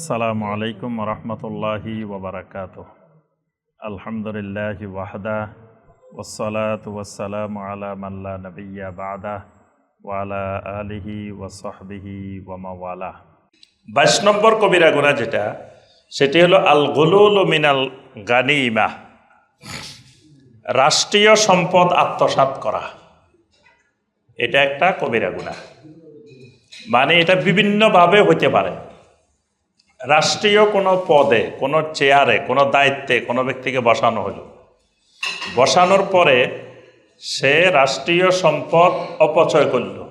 আসসালামু আলাইকুম রহমতুল্লাহি ওবরাকাত আলহামদুলিল্লাহ ওয়াহদা ওসলাত ওয়াসালাম আলা মাল্লা নবিয়া বাদা ওয়ালা আলিহি ওয়াসহবিহি ওয়ামাওয়ালা বাইশ নম্বর কবিরা গুণা যেটা, সেটি হলো আল গুলুল মিনাল গানিমা, রাষ্ট্রীয় সম্পদ আত্মসাৎ করা। এটা একটা কবিরা গুণা মানে এটা বিভিন্নভাবে হইতে পারে। রাষ্ট্রীয় কোনো পদে, কোনো চেয়ারে কোনো দায়িত্বে কোনো ব্যক্তিকে বসানো হলো। বসানোর পরে সে রাষ্ট্রীয় সম্পদ অপচয় করল।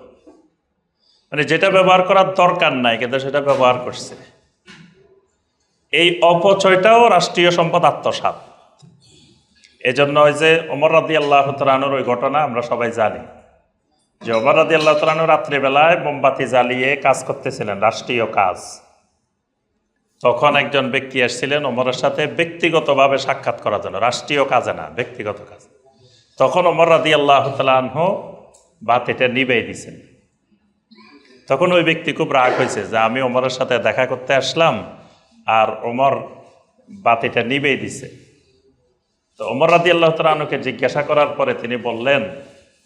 মানে যেটা ব্যবহার করার দরকার নাই, কিন্তু সেটা ব্যবহার করছে। এই অপচয়টাও রাষ্ট্রীয় সম্পদ আত্মসাৎ। এজন্য ওই যে ওমর রাদি আল্লাহ তালানুর ওই ঘটনা আমরা সবাই জানি। যে ওমর রাদি আল্লাহ তালানু রাত্রিবেলায় মোমবাতি জ্বালিয়ে কাজ করতেছিলেন, রাষ্ট্রীয় কাজ। তখন একজন ব্যক্তি এসেছিলেন ওমরের সাথে ব্যক্তিগতভাবে সাক্ষাৎ করার জন্য, রাষ্ট্রীয় কাজে না, ব্যক্তিগত কাজ। তখন ওমর রাদি আল্লাহ তালাহ বাতিটা নিবেই দিছেন। তখন ওই ব্যক্তি খুব রাগ হয়েছে যে আমি ওমরের সাথে দেখা করতে আসলাম আর ওমর বাতিটা নিবেই দিছে। তো ওমর রাদি আল্লাহ তালকে জিজ্ঞাসা করার পরে তিনি বললেন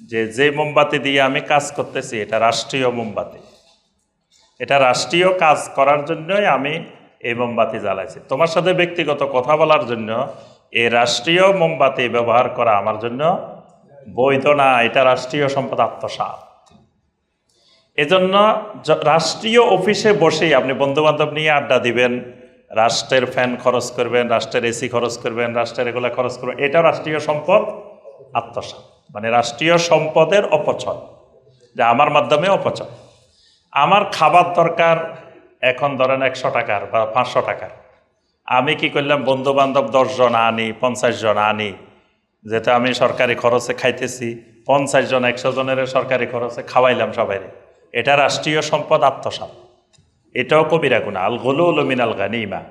যে যে মোমবাতি দিয়ে আমি কাজ করতেছি, এটা রাষ্ট্রীয় মোমবাতি। এটা রাষ্ট্রীয় কাজ করার জন্যই আমি এই মোমবাতি জ্বালাইছে। তোমার সাথে ব্যক্তিগত কথা বলার জন্য এই রাষ্ট্রীয় মোমবাতি ব্যবহার করা আমার জন্য বৈধ না, এটা রাষ্ট্রীয় সম্পদ আত্মসাত এজন্য রাষ্ট্রীয় অফিসে বসেই আপনি বন্ধুবান্ধব নিয়ে আড্ডা দিবেন, রাষ্ট্রের ফ্যান খরচ করবেন, রাষ্ট্রের এসি খরচ করবেন, রাষ্ট্রের এগুলো খরচ করবেন, এটা রাষ্ট্রীয় সম্পদ আত্মসাত মানে রাষ্ট্রীয় সম্পদের অপচয়, যা আমার মাধ্যমে অপচয়। আমার খাবার দরকার এখন ধরেন একশো টাকার বা পাঁচশো টাকার। আমি কি করলাম বন্ধু বান্ধব দশজন আনি, পঞ্চাশ জন আনি যেটা আমি সরকারি খরচে খাইতেছি, পঞ্চাশ জন, একশো জনের সরকারি খরচে খাওয়াইলাম সবাই এটা রাষ্ট্রীয় সম্পদ আত্মসাৎ। এটাও কবিরা গুণা, আল গুলুল মিনাল গানিমা।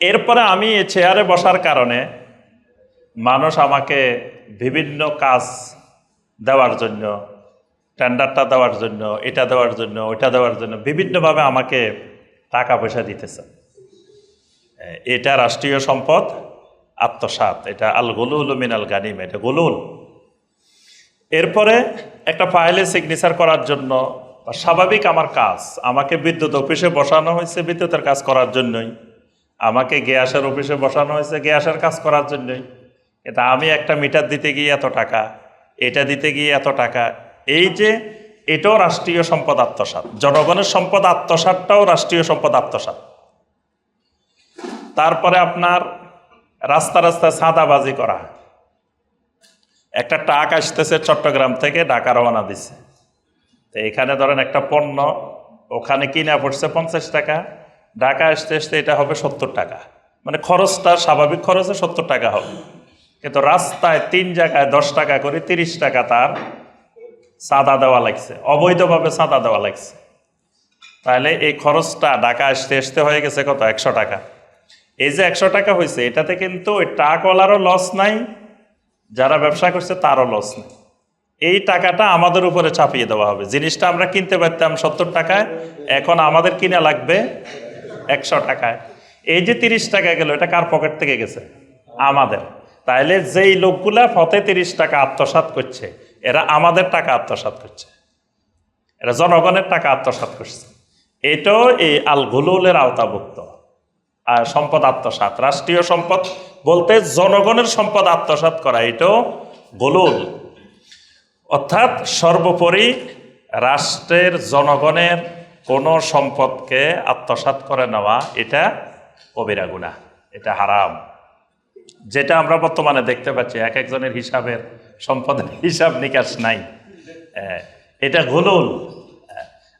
এরপরে আমি চেয়ারে বসার কারণে মানুষ আমাকে বিভিন্ন কাজ দেওয়ার জন্য টেন্ডারটা দেওয়ার জন্য, এটা দেওয়ার জন্য, ওইটা দেওয়ার জন্য বিভিন্নভাবে আমাকে টাকা পয়সা দিতেছে। এটা রাষ্ট্রীয় সম্পদ আত্মসাত এটা আল গুলুল মিনাল গানিম, এটা গুলুল। এরপরে একটা ফাইলে সিগনেচার করার জন্য, স্বাভাবিক আমার কাজ, আমাকে বিদ্যুৎ অফিসে বসানো হয়েছে বিদ্যুতের কাজ করার জন্যই, আমাকে গ্যাসের অফিসে বসানো হয়েছে গ্যাসের কাজ করার জন্যই এটা আমি একটা মিটার দিতে গিয়ে এত টাকা, এটা দিতে গিয়ে এত টাকা এই যে এটাও রাষ্ট্রীয় সম্পদ আত্মসাৎ। জনগণের সম্পদ আত্মসাতটাও রাষ্ট্রীয় সম্পদ আত্মসাৎ। তারপরে আপনার রাস্তা রাস্তায় সাদাবাজি করা একটা ট্রাক আসতেছে চট্টগ্রাম থেকে ঢাকা রওনা দিছে। তো এখানে ধরেন একটা পণ্য, ওখানে কিনা পড়ছে পঞ্চাশ টাকা, ঢাকা আসতে আসতে এটা হবে সত্তর টাকা। মানে খরচটা স্বাভাবিক খরচে সত্তর টাকা হবে। কিন্তু রাস্তায় তিন জায়গায় দশ টাকা করে তিরিশ টাকা তার চাঁদা দেওয়া লাগছে, অবৈধভাবে চাঁদা দেওয়া লাগছে। তাহলে এই খরচটা ঢাকা আসতে আসতে হয়ে গেছে কত? একশো টাকা। এই যে একশো টাকা হয়েছে, এটাতে কিন্তু ওই ট্রাকওয়ালারও লস নাই, যারা ব্যবসা করছে তারও লস নেই। এই টাকাটা আমাদের উপরে চাপিয়ে দেওয়া হবে। জিনিসটা আমরা কিনতে পারতাম সত্তর টাকায়, এখন আমাদের কিনা লাগবে একশো টাকায়। এই যে তিরিশ টাকা গেল, এটা কার পকেট থেকে গেছে? আমাদের। তাইলে যেই লোকগুলা ফতে তিরিশ টাকা আত্মসাৎ করছে এরা আমাদের টাকা আত্মসাৎ করছে। এরা জনগণের টাকা আত্মসাৎ করছে। এটাও এই আল গুলুলের আওতাভুক্ত। আর সম্পদ আত্মসাৎ, রাষ্ট্রীয় সম্পদ বলতে জনগণের সম্পদ আত্মসাৎ করা, এটাও গোলুল। অর্থাৎ সর্বোপরি রাষ্ট্রের জনগণের কোনো সম্পদকে আত্মসাৎ করে নেওয়া, এটা কবিরা গুণা এটা হারাম। যেটা আমরা বর্তমানে দেখতে পাচ্ছি, এক একজনের হিসাবের সম্পদের হিসাব নিকাশ নাই। এটা গুলুল।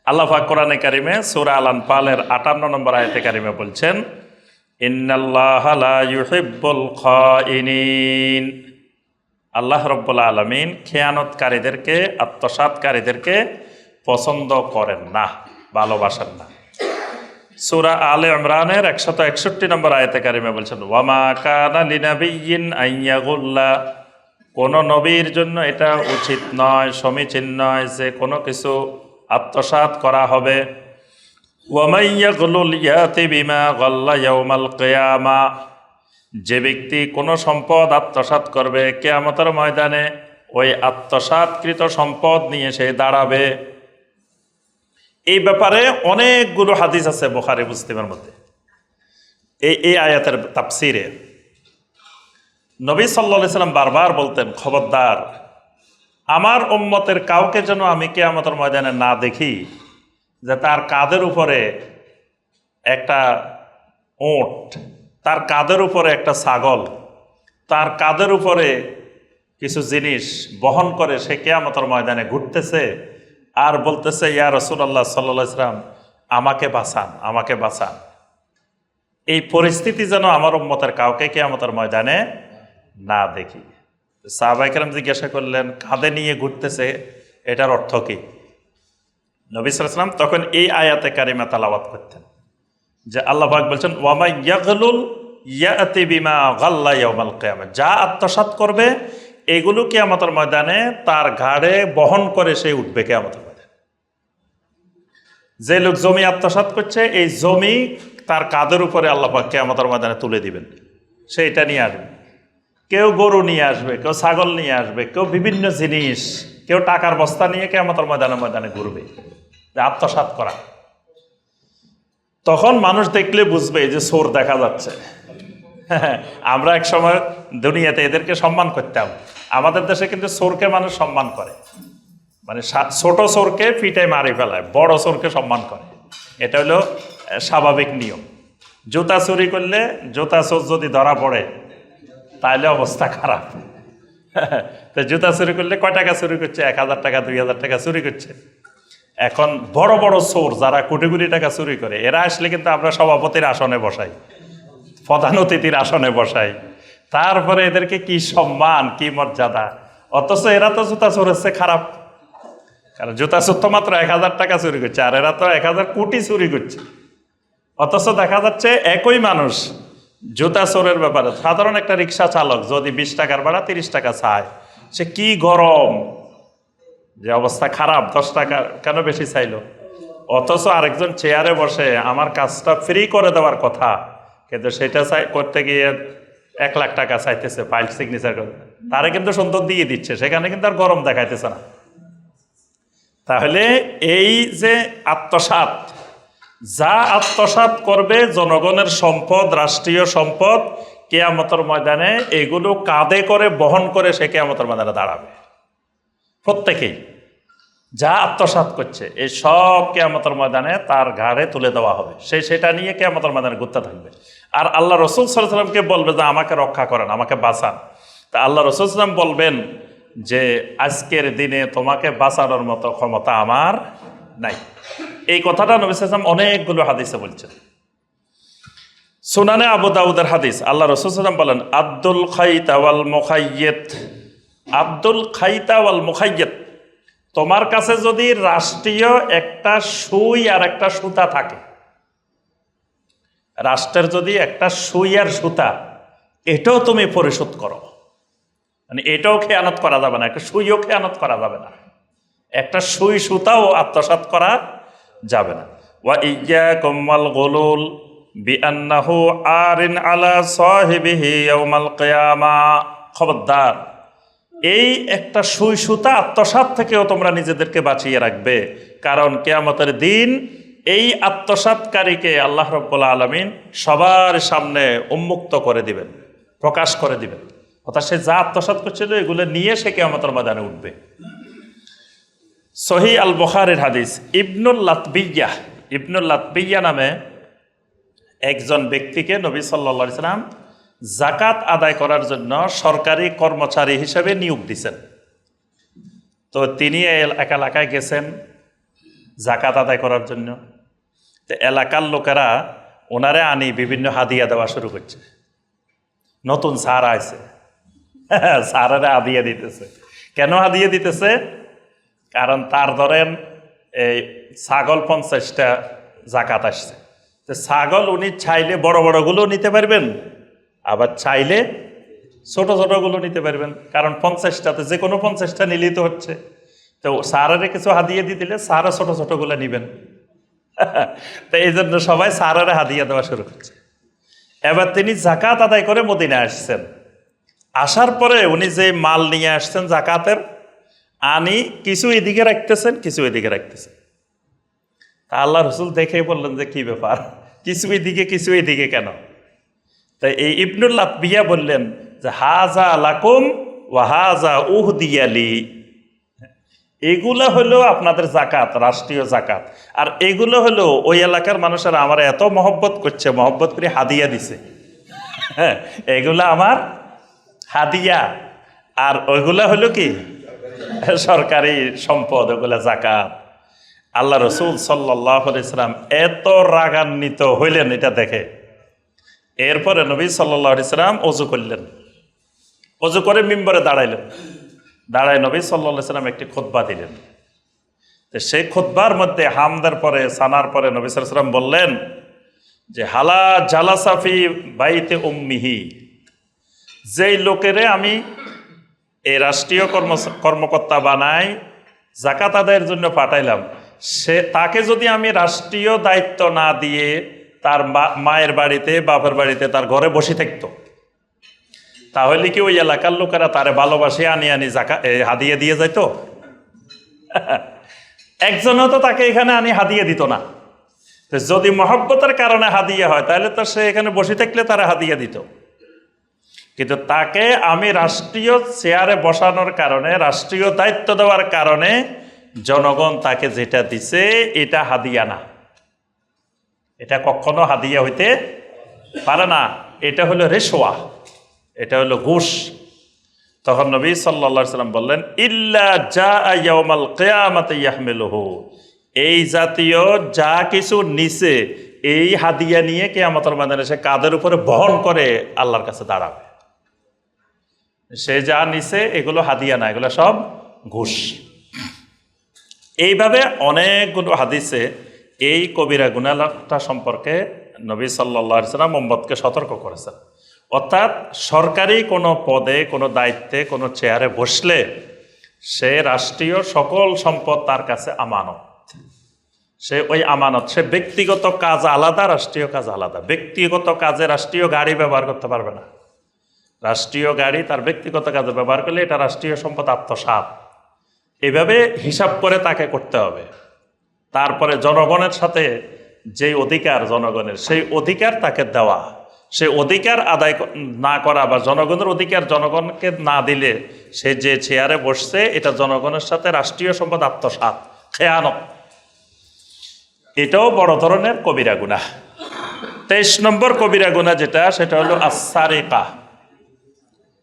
আল্লাহ কোরআনে কারিমে সূরা আল আনফালের আটান্ন নম্বর আয়াতে কারিমে বলছেন আল্লাহ রব্বুল আলমিন খেয়ানতকারীদেরকে, আত্মসাতকারীদেরকে পছন্দ করেন না, ভালোবাসেন না। সুরা আলে ইমরানের একশত একষট্টি নম্বর আয়তে কারিমে বলছেন ওয়ামা কানা লিনাবিয়িন আইয়াগুল্লা কোন নবীর জন্য এটা উচিত নয়, সমীচীন নয় যে কোনো কিছু আত্মসাৎ করা হবে। ইয়াউমাল যে ব্যক্তি কোনো সম্পদ আত্মসাৎ করবে, কেয়ামতের ময়দানে ওই আত্মসাৎকৃত সম্পদ নিয়ে সে দাঁড়াবে। এই ব্যাপারে অনেকগুলো হাদিস আছে বোখারি, মুসলিমের মধ্যে। এই এই আয়াতের তাপসিরে নবী সাল্লা সাল্লাম বারবার বলতেন, খবরদার, আমার উম্মতের কাউকে যেন আমি কেয়ামতের ময়দানে না দেখি, যে তার কাদের উপরে একটা ওঁট, তার কাদের উপরে একটা ছাগল, তার কাদের উপরে কিছু জিনিস বহন করে সে কেয়ামতের ময়দানে ঘুরতেছে আর বলতেছে, ইয়া রসুল্লাহ সাল্লা ইসলাম আমাকে বাঁচান আমাকে বাঁচান। এই পরিস্থিতি যেন আমার উম্মতের কাউকে কেয়ামতের ময়দানে না দেখি। সাহবাইকেরাম জিজ্ঞাসা করলেন, কাঁধে নিয়ে ঘুরতেছে, এটার অর্থ কী? নবী সালাম তখন এই আয়াতে কারিমা তালাবাত করতেন, যে আল্লাহ পাক বলছেন ওয়ামা ইয়াগলুল ইয়াতি বিমা যা আত্মসাৎ করবে, এগুলো কিয়ামতের ময়দানে তার ঘাড়ে বহন করে সে উঠবে কিয়ামতের ময়দানে। যে লোক জমি আত্মসাৎ করছে, এই জমি তার কাদের উপরে আল্লাহ পাক কিয়ামতের ময়দানে তুলে দিবেন। সে এটা নিয়ে আসবে। কেউ গরু নিয়ে আসবে, কেউ ছাগল নিয়ে আসবে, কেউ বিভিন্ন জিনিস, কেউ টাকার বস্তা নিয়ে কেয়ামতের ময়দানে ময়দানে ঘুরবে। যে আত্মসাৎ করা। তখন মানুষ দেখলে বুঝবে যে সোর দেখা যাচ্ছে। আমরা এক সময় দুনিয়াতে এদেরকে সম্মান করতাম। আমাদের দেশে কিন্তু সোরকে মানুষ সম্মান করে। মানে ছোট সোরকে পিটায় মারি ফেলায়, বড় সোরকে সম্মান করে। এটা হলো স্বাভাবিক নিয়ম। জুতা চুরি করলে জুতা চোর যদি ধরা পড়ে তাহলে অবস্থা খারাপ। তো জুতা চুরি করলে কয় টাকা চুরি করছে? এক হাজার টাকা, দুই হাজার টাকা চুরি করছে। এখন বড় বড় চোর যারা কোটি কোটি টাকা চুরি করে, এরা আসলে কিন্তু আমরা সভাপতির আসনে বসাই, প্রধান অতিথির আসনে বসাই। তারপরে এদেরকে কি সম্মান, কি মর্যাদা? অথচ এরা তো জুতা চোর হচ্ছে খারাপ। কারণ জুতা চোর তো মাত্র এক হাজার টাকা চুরি করছে, আর এরা তো এক হাজার কোটি চুরি করছে। অথচ দেখা যাচ্ছে একই মানুষ জুতা চোরের ব্যাপারে। সাধারণ একটা রিক্সা চালক যদি বিশ টাকার ভাড়া, তিরিশ টাকা চায়, সে কি গরম? যে অবস্থা খারাপ, দশ টাকা কেন বেশি চাইলো? অথচ আরেকজন চেয়ারে বসে আমার কাজটা ফ্রি করে দেওয়ার কথা, কিন্তু সেটা চাই করতে গিয়ে এক লাখ টাকা চাইতেছে ফাইল সিগনেচার করে। তারে কিন্তু সুন্দর দিয়ে দিচ্ছে, সেখানে কিন্তু আর গরম দেখাইতেছে না। তাহলে এই যে আত্মসাত যা আত্মসাত করবে জনগণের সম্পদ, রাষ্ট্রীয় সম্পদ, কেয়ামতর ময়দানে এগুলো কাঁধে করে, বহন করে সে কেয়ামতর ময়দানে দাঁড়াবে। প্রত্যেকেই যা আত্মসাত করছে, এই সব কেয়ামতর ময়দানে তার ঘাড়ে তুলে দেওয়া হবে। সে সেটা নিয়ে কেয়ামতের ময়দানে ঘুরতে থাকবে। আর আল্লাহ রসুল সাল্লামকে বলবে যে, আমাকে রক্ষা করেন, আমাকে বাঁচান। তা আল্লাহ রসুল সাল্লাম বলবেন যে, আজকের দিনে তোমাকে বাঁচানোর মতো ক্ষমতা আমার নাই। এই কথাটা নবী সাল্লাম অনেকগুলো হাদিসে বলছেন। সুনানে আবু দাউদের হাদিস, আল্লাহ রসুল সাল্লাম বলেন, আব্দুল খাইতা ওয়াল মুখাইয়েত আব্দুল খাইতা ওয়াল মুখাইয়েত তোমার কাছে যদি রাষ্ট্রীয় একটা সুই আর একটা সুতা থাকে, রাষ্ট্রের যদি একটা সুই আর সুতা, এটাও তুমি পরিশোধ করো। মানে এটাও খেয়ানত করা যাবে না, একটা সুইও খেয়ানত করা যাবে না। একটা সুই সুতাও আত্মসাৎ করা যাবে না। ওয়া ইয়া কম্মাল গোলুল বিআন্নাহু আরিন আলা সাহিবিহি ইয়াউমাল কিয়ামা। খবরদার, এই একটা সুই সুতা আত্মসাত থেকেও তোমরা নিজেদেরকে বাঁচিয়ে রাখবে, কারণ কেয়ামতের দিন এই আত্মসাতকারীকে আল্লাহ রব্বুল আলমিন সবার সামনে উন্মুক্ত করে দিবেন, প্রকাশ করে দিবেন। অর্থাৎ সে যা আত্মসাত করছিল এগুলো নিয়ে সে কেয়ামতের ময়দানে উঠবে। সহি আল বখারের হাদিস, ইবনুল লাতবিয়া ইবনুল লাতবিয়া নামে একজন ব্যক্তিকে নবী সাল্লা সাল্লাম জাকাত আদায় করার জন্য সরকারি কর্মচারী হিসেবে নিয়োগ দিছেন। তো তিনি এক এলাকায় গেছেন জাকাত আদায় করার জন্য। তো এলাকার লোকেরা ওনারে আনি বিভিন্ন হাদিয়া দেওয়া শুরু করছে। নতুন সার আছে সারেরা হাদিয়া দিতেছে। কেন হাদিয়া দিতেছে? কারণ তার ধরেন, এই ছাগল পঞ্চাশটা জাকাত আসছে। তো ছাগল উনি চাইলে বড় বড়গুলো নিতে পারবেন, আবার চাইলে ছোট ছোটগুলো নিতে পারবেন, কারণ পঞ্চাশটাতে যে কোনো পঞ্চাশটা নিলেই তো হচ্ছে। তো সারারে কিছু হাদিয়ে দিয়ে দিলে সারা ছোট ছোটগুলো নেবেন। তো এই জন্য সবাই সারারে হাদিয়া দেওয়া শুরু করছে। এবার তিনি জাকাত আদায় করে মদিনায় আসছেন। আসার পরে উনি যে মাল নিয়ে আসছেন জাকাতের আনি কিছু এদিকে রাখতেছেন, কিছু এদিকে রাখতেছেন। তা আল্লাহ রসুল দেখে বললেন যে কি ব্যাপার? কিছু এদিকে কিছু এদিকে কেন? তাই এই ইবনুল্লাহ বিয়া বললেন যে, হাজা লাকুম ওয়া হাজা উহ দিয়ালি এগুলো হলো আপনাদের জাকাত রাষ্ট্রীয় জাকাত আর এগুলো হলো ওই এলাকার মানুষেরা আমার এত মহব্বত করছে, মহব্বত করে হাদিয়া দিছে। হ্যাঁ এগুলো আমার হাদিয়া। আর ওইগুলা হলো কি? সরকারি সম্পদ, ওগুলা জাকাত আল্লাহ রসুল সাল্লাহ ইসলাম এত রাগান্বিত হইলেন এটা দেখে। এরপরে নবী সাল্লাহ ইসলাম অজু করলেন। অজু করে মিম্বরে দাঁড়াইলেন। দাঁড়ায় নবী সাল্লাহ সাল্লাম একটি খোদ্া দিলেন। তো সেই খোদ্বার মধ্যে হামদার পরে, সানার পরে নবী সাল্লাম বললেন যে, হালা জালাসাফি বাইতে উম্মিহি। যেই লোকেরে আমি এই রাষ্ট্রীয় কর্ম, কর্মকর্তা বানাই জাকাত আদায়ের জন্য পাঠাইলাম। সে, তাকে যদি আমি রাষ্ট্রীয় দায়িত্ব না দিয়ে তার মায়ের বাড়িতে, বাপের বাড়িতে, তার ঘরে বসে থাকতো, তাহলে কি ওই এলাকার লোকেরা তারে ভালোবাসে, আনি আনি জাকা হাদিয়ে দিয়ে যাইতো? একজনও তো তাকে এখানে আনি, হাদিয়ে দিত না। যদি মহব্বতের কারণে হাদিয়ে হয়, তাহলে তো সে এখানে বসে থাকলে তারা হাদিয়ে দিত। কিন্তু তাকে আমি রাষ্ট্রীয় চেয়ারে বসানোর কারণে, রাষ্ট্রীয় দায়িত্ব দেওয়ার কারণে জনগণ তাকে যেটা দিছে, এটা হাদিয়া না। এটা কখনো হাদিয়া হইতে পারে না। এটা হলো রেশোয়া এটা হলো ঘুষ। তখন নবী সাল্লা সাল্লাম বললেন, ইল্লা যা ইয়ামাল কেয়ামাতে ইয়াহমেলহু। এই জাতীয় যা কিছু নিচে এই হাদিয়া নিয়ে কেয়ামতের ময়দানে সে কাদের উপরে বহন করে, আল্লাহর কাছে দাঁড়াবে। সে যা নিছে, এগুলো হাদিয়া না, এগুলো সব ঘুষ। এইভাবে অনেকগুলো হাদিসে এই কবিরা গুণালাটা সম্পর্কে নবী সাল্লা সাল্লাম মোহাম্মদকে সতর্ক করেছেন। অর্থাৎ সরকারি কোনো পদে, কোনো দায়িত্বে, কোনো চেয়ারে বসলে সে রাষ্ট্রীয় সকল সম্পদ তার কাছে আমানত। সে ওই আমানত, সে ব্যক্তিগত কাজ আলাদা, রাষ্ট্রীয় কাজ আলাদা। ব্যক্তিগত কাজে রাষ্ট্রীয় গাড়ি ব্যবহার করতে পারবে না। রাষ্ট্রীয় গাড়ি তার ব্যক্তিগত কাজে ব্যবহার করলে এটা রাষ্ট্রীয় সম্পদ আত্মসাত এভাবে হিসাব করে তাকে করতে হবে। তারপরে জনগণের সাথে যে অধিকার জনগণের, সেই অধিকার তাকে দেওয়া। সে অধিকার আদায় না করা বা জনগণের অধিকার জনগণকে না দিলে সে যে চেয়ারে বসছে, এটা জনগণের সাথে রাষ্ট্রীয় সম্পদ আত্মসাত খেয়ানত। এটাও বড় ধরনের কবিরা গুণা তেইশ নম্বর কবিরা গুণা যেটা, সেটা হলো আসারিকা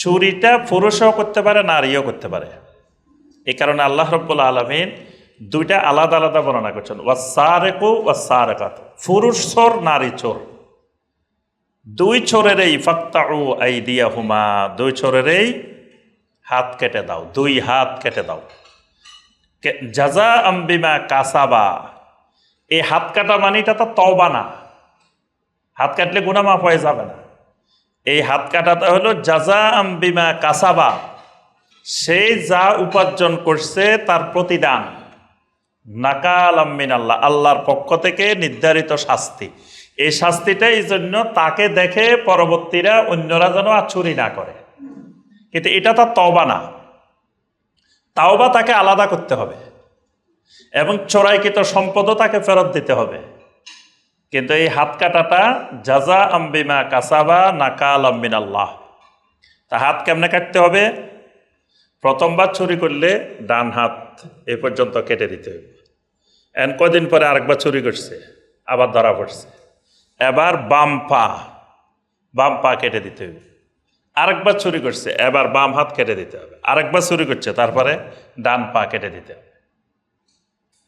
চুরিটা পুরুষও করতে পারে, নারীও করতে পারে। এই কারণে আল্লাহ রব্বুল আলমিন দুইটা আলাদা আলাদা বর্ণনা করছেন। ওয়াসারেকু ওয়াসারেকাত পুরুষ চোর, নারী চোর। দুই চোরের এই ফাক্তাউ আই দিয়া হুমা দুই চোরের এই হাত কেটে দাও, দুই হাত কেটে দাও। জাজা আম্বিমা কাসাবা, এই হাত কাটা মানিটা তো তওবা না। হাত কাটলে গুণা মাফ হয়ে যাবে না। এই হাত কাটাটা হলো জাজা আম্বিমা কাসাবা। সে যা উপার্জন করছে তার প্রতিদান। নাকাল আম্মিন আল্লাহ আল্লাহর পক্ষ থেকে নির্ধারিত শাস্তি। এই শাস্তিটা এই জন্য তাকে দেখে পরবর্তীরা অন্যরা যেন আর চুরি না করে। কিন্তু এটা তার তওবা না। তাওবা তাকে আলাদা করতে হবে। এবং চোরাইকৃত সম্পদও তাকে ফেরত দিতে হবে। কিন্তু এই হাত কাটাটা জাজা আম্বিমা কাসাবা নাকাল আম্মিন আল্লাহ তা হাত কেমনে কাটতে হবে? প্রথমবার চুরি করলে ডান হাত এ পর্যন্ত কেটে দিতে হবে এন কদিন পরে আরেকবার চুরি করছে, আবার ধরা পড়ছে। এবার বাম পা বাম পা কেটে দিতে হবে আরেকবার চুরি করছে, এবার বাম হাত কেটে দিতে হবে। আরেকবার চুরি করছে, তারপরে ডান পা কেটে দিতে হবে।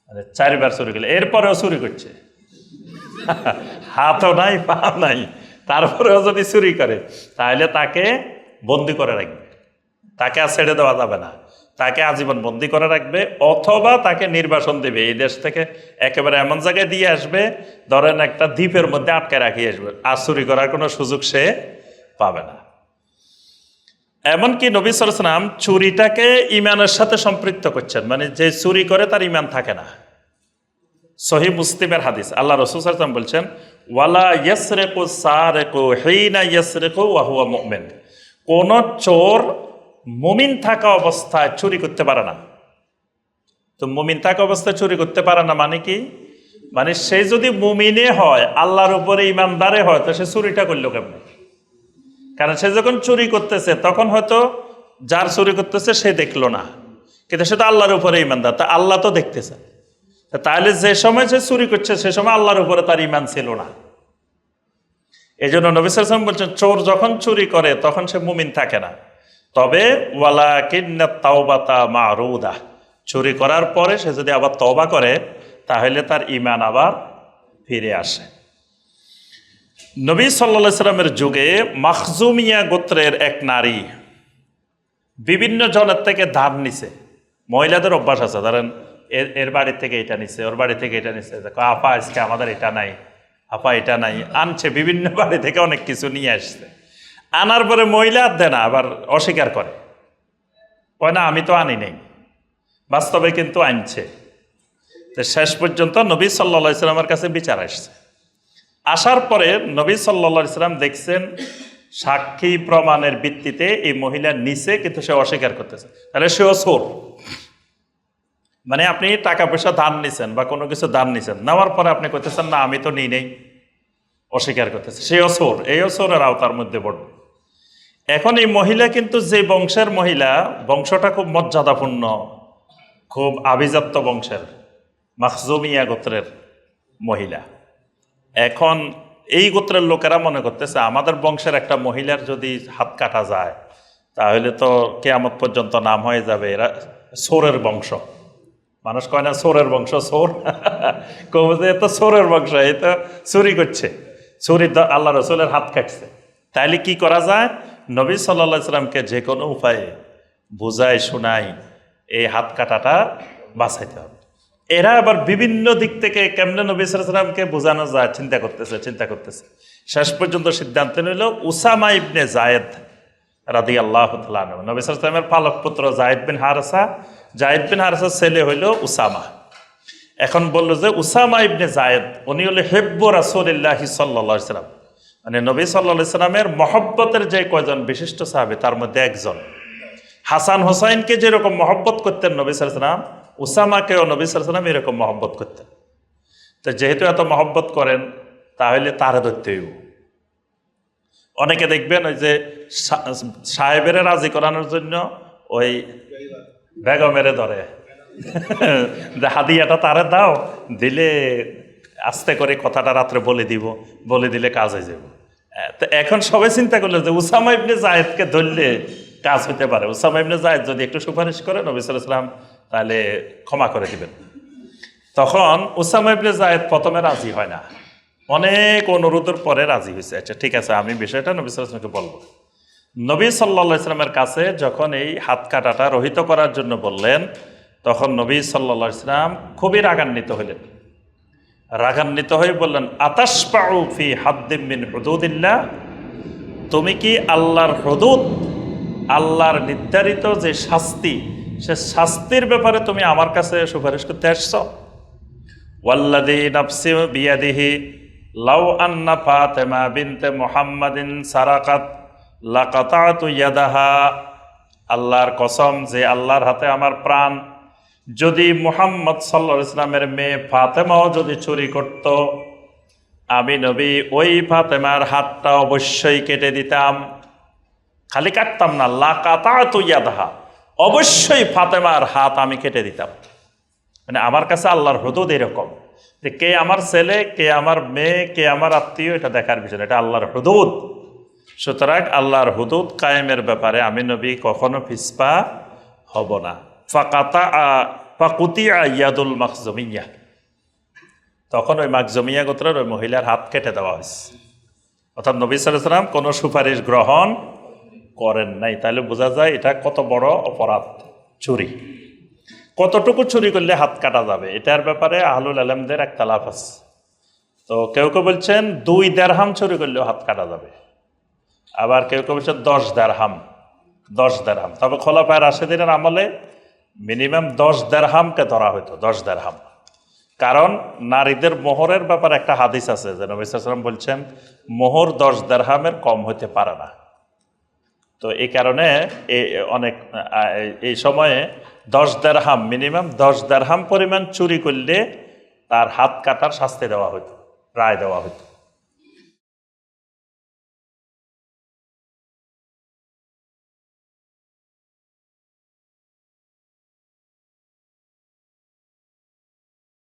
মানে চারবার চুরি করলে, এরপরেও চুরি করছে। হাতও নাই পা নাই। তারপরেও যদি চুরি করে, তাহলে তাকে বন্দি করে রাখবে। তাকে আর ছেড়ে দেওয়া যাবে না। তাকে আজীবন বন্দি করে রাখবে, অথবা তাকে নির্বাসন দেবে। এই দেশ থেকে একেবারে এমন জায়গায় দিয়ে আসবে, ধরেন একটা দ্বীপের মধ্যে আটকে রাখিয়ে আসবে। আর চুরি করার কোনো সুযোগ সে পাবে না। এমনকি নবী সালাম চুরিটাকে ইমানের সাথে সম্পৃক্ত করছেন। মানে যে চুরি করে তার ইমান থাকে না। সহি মুসলিমের হাদিস। আল্লাহ রসুল বলছেন, ওয়ালা ইয়াসরেকু সারেকু হেইনা ইয়াসরেকু ওয়াহুয়া মুমিন। কোন চোর মুমিন থাকা অবস্থায় চুরি করতে পারে না। তো মুমিন থাকা অবস্থায় চুরি করতে পারে না মানে কি? মানে সে যদি মুমিনে হয়, আল্লাহর উপরে ইমানদারে হয়, তো সে চুরিটা করল কেমন? কারণ সে যখন চুরি করতেছে, তখন হয়তো যার চুরি করতেছে সে দেখল না। কিন্তু সে তো আল্লাহর উপরে ইমানদার তা আল্লাহ তো দেখতেছে। তাহলে যে সময় সে চুরি করছে, সে সময় আল্লাহর উপরে তার ইমান ছিল না। এই জন্য নবিসাম বলছেন, চোর যখন চুরি করে, তখন সে মুমিন থাকে না। তবে ওয়ালা কিন্না মা রৌদা চুরি করার পরে সে যদি আবার তওবা করে, তাহলে তার ইমান আবার ফিরে আসে। নবী সাল্লা সাল্লামের যুগে মাখজুমিয়া গোত্রের এক নারী বিভিন্ন জনের থেকে ধার নিছে। মহিলাদের অভ্যাস আছে, ধরেন এর এর বাড়ি থেকে এটা নিছে, ওর বাড়ি থেকে এটা নিছে। দেখো আপা আজকে আমাদের এটা নাই আপা এটা নাই, আনছে, বিভিন্ন বাড়ি থেকে অনেক কিছু নিয়ে আসছে। আনার পরে মহিলা দেয় না, আবার অস্বীকার করে। কয়, না, আমি তো আনি নেই। বাস্তবে কিন্তু আনছে। তো শেষ পর্যন্ত নবী সাল্লা ইসলামের কাছে বিচার আসছে। আসার পরে নবী সাল্লা ইসলাম দেখছেন, সাক্ষী প্রমাণের ভিত্তিতে এই মহিলা নিচে কিন্তু সে অস্বীকার করতেছে। তাহলে সেও সোর মানে আপনি টাকা পয়সা দান নিছেন বা কোনো কিছু দান নিছেন, নেওয়ার পরে আপনি করতেছেন না, আমি তো নিই নেই। অস্বীকার করতেছে। সেই অসর, এই অসরের আওতার মধ্যে পড়বে এখন এই মহিলা কিন্তু যে বংশের মহিলা, বংশটা খুব মর্যাদাপূর্ণ, খুব আভিজাত্য বংশের, মাখজুমিয়া গোত্রের মহিলা। এখন এই গোত্রের লোকেরা মনে করতেছে, আমাদের বংশের একটা মহিলার যদি হাত কাটা যায়, তাহলে তো কেয়ামত পর্যন্ত নাম হয়ে যাবে এরা সোরের বংশ। মানুষ কয় না, সোরের বংশ, সোর। কবে যে তো সোরের বংশ এই তো চুরি করছে। চুরি আল্লাহ রসুলের হাত কাটছে। তাইলে কি করা যায়? নবী সাল্লা সাল্লামকে যে কোনো উপায়ে বুঝায় শোনাই এই হাত কাটাটা বাঁচাইতে হবে। এরা আবার বিভিন্ন দিক থেকে কেমনে নবী সাল্লামকে বোঝানো যায়, চিন্তা করতেছে চিন্তা করতেছে। শেষ পর্যন্ত সিদ্ধান্ত নিল, উসামা ইবনে জায়েদ রাদি আল্লাহ নবী সাল্লামের পালক পুত্র জায়েদ বিন হারসা জায়েদ বিন হারসার ছেলে হইল উসামা। এখন বলল যে উসামা ইবনে জায়েদ, উনি হলো হেব্ব রাসুলিল্লাহি সাল্লা সাল্লাম। মানে নবী সাল্লা সাল্লামের মহব্বতের যে কয়জন বিশিষ্ট সাহাবি, তার মধ্যে একজন। হাসান হোসাইনকে যেরকম মহব্বত করতেন নবী সাল্লাম, উসামাকেও নবী সাল্লাম এরকম মহব্বত করতেন। তো যেহেতু এত মহব্বত করেন, তাহলে তারা ধরতে হইব অনেকে দেখবেন ওই যে সাহেবের রাজি করানোর জন্য ওই বেগমেরে ধরে। যে হাদিয়াটা তারে দাও, দিলে আস্তে করে কথাটা রাত্রে বলে দিব, বলে দিলে কাজ হয়ে যাবে। তো এখন সবাই চিন্তা করল যে উসামা ইবনে জায়েদকে ধরলে কাজ হতে পারে। উসামা ইবনে জায়েদ যদি একটু সুপারিশ করে, নবী সাল্লাম তাহলে ক্ষমা করে দিবেন। তখন উসামা ইবনে জায়েদ প্রথমে রাজি হয় না। অনেক অনুরোধের পরে রাজি হয়েছে আচ্ছা ঠিক আছে, আমি বিষয়টা নবী সাল্লামকে বলব। নবী সাল্লা ইসলামের কাছে যখন এই হাত কাটাটা রহিত করার জন্য বললেন, তখন নবী সাল্লা ইসলাম খুবই রাগান্বিত হইলেন রাগান্বিত হয়ে বললেন আতাস ফি হাদ্দিমিন হদুদিল্লা তুমি কি আল্লাহর হদুদ, আল্লাহর নির্ধারিত যে শাস্তি, সে শাস্তির ব্যাপারে তুমি আমার কাছে সুপারিশ করতে আসছ? ওয়াল্লাদি লাউ আন্না ফাতেমা বিনতে মুহাম্মাদিন সারাকাত। লাকাতাতু ইয়াদাহা, আল্লাহর কসম যে আল্লাহর হাতে আমার প্রাণ। যদি মুহাম্মদ সাল্লাহ ইসলামের মেয়ে ফাতেমাও যদি চুরি করত, আমি নবী ওই ফাতেমার হাতটা অবশ্যই কেটে দিতাম। খালি কাটতাম না, লাকাতাতু ইয়াদাহা, অবশ্যই ফাতেমার হাত আমি কেটে দিতাম। মানে আমার কাছে আল্লাহর হদুদ এরকম যে কে আমার ছেলে, কে আমার মেয়ে, কে আমার আত্মীয়, এটা দেখার বিষয় এটা আল্লাহর হদুদ। সুতরাং আল্লাহর হুদুদ কায়েমের ব্যাপারে আমি নবী কখনো ফিসপা হব না। ফাকাতা ফাকুতি ইয়াদুল মখজমিয়া তখন ওই মাকজমিয়া গোত্রের ওই মহিলার হাত কেটে দেওয়া হয়েছে। অর্থাৎ নবী সালাম কোনো সুপারিশ গ্রহণ করেন নাই। তাহলে বোঝা যায় এটা কত বড় অপরাধ চুরি। কতটুকু চুরি করলে হাত কাটা যাবে, এটার ব্যাপারে আহলুল আলমদের এক তালাফ আছে। তো কেউ কেউ বলছেন দুই দেড়হাম চুরি করলেও হাত কাটা যাবে। আবার কেউ কেউ বলছেন দশ দেড়হাম দশ দেড়হাম। তবে খোলাফায় রাশেদিনের আমলে মিনিমাম দশ দেড়হামকে ধরা হতো দশ দেড়হাম। কারণ নারীদের মোহরের ব্যাপারে একটা হাদিস আছে যে নবী সাল্লাম বলছেন, মোহর দশ দেড়হামের কম হতে পারে না। তো এই কারণে অনেক এই সময়ে দশ দেড়হাম, মিনিমাম দশ দেড়হাম পরিমাণ চুরি করলে তার হাত কাটার শাস্তি দেওয়া হতো রায় দেওয়া হতো